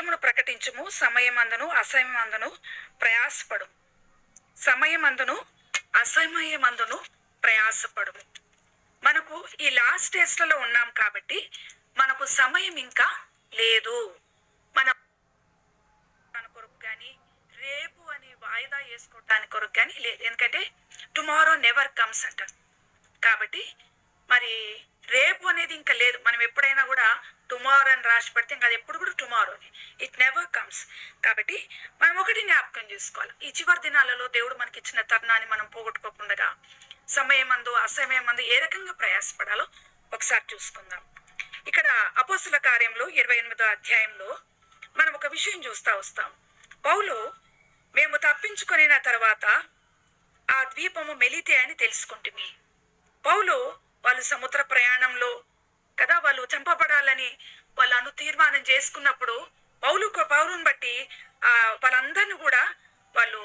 వాక్యమును ప్రకటించుము సమయమందును అసమయమందును ప్రయాసపడు సమయమందును అసమయమందును ప్రయాసపడు మనకు ఈ లాస్ట్ డేస్లలో ఉన్నాం కాబట్టి మనకు సమయం ఇంకా లేదు. మన మన కొరకు కానీ రేపు అని వాయిదా వేసుకోవటానికి కొరకు కానీ లేదు ఎందుకంటే టుమారో నెవర్ కమ్స్ అంటారు కాబట్టి మరి ఇంకా లేదు. మనం ఎప్పుడైనా కూడా టుమారో అని రాసి పెడితే ఇంకా అది ఎప్పుడు కూడా టుమారోనే. ఇట్ నెవర్ కమ్స్ కాబట్టి మనం ఒకటి జ్ఞాపకం చేసుకోవాలి. ఈ చివరి దినాలలో దేవుడు మనకి ఇచ్చిన తరుణాన్ని మనం పోగొట్టుకోకుండా సమయమందు అసమయమందు ఏ రకంగా ప్రయాసపడాలో ఒకసారి చూసుకుందాం. ఇక్కడ అపోసుల కార్యంలో ఇరవై ఎనిమిదో అధ్యాయంలో మనం ఒక విషయం చూస్తా వస్తాం. పౌలు మేము తప్పించుకొనిన తర్వాత ఆ ద్వీపము మెలితే అని తెలుసుకుంటుమి. పౌలు వాళ్ళు సముద్ర ప్రయాణంలో కదా వాళ్ళు చంపబడాలని వాళ్ళను తీర్మానం చేసుకున్నప్పుడు పౌలు పౌరుని బట్టి ఆ వాళ్ళందరిని కూడా వాళ్ళు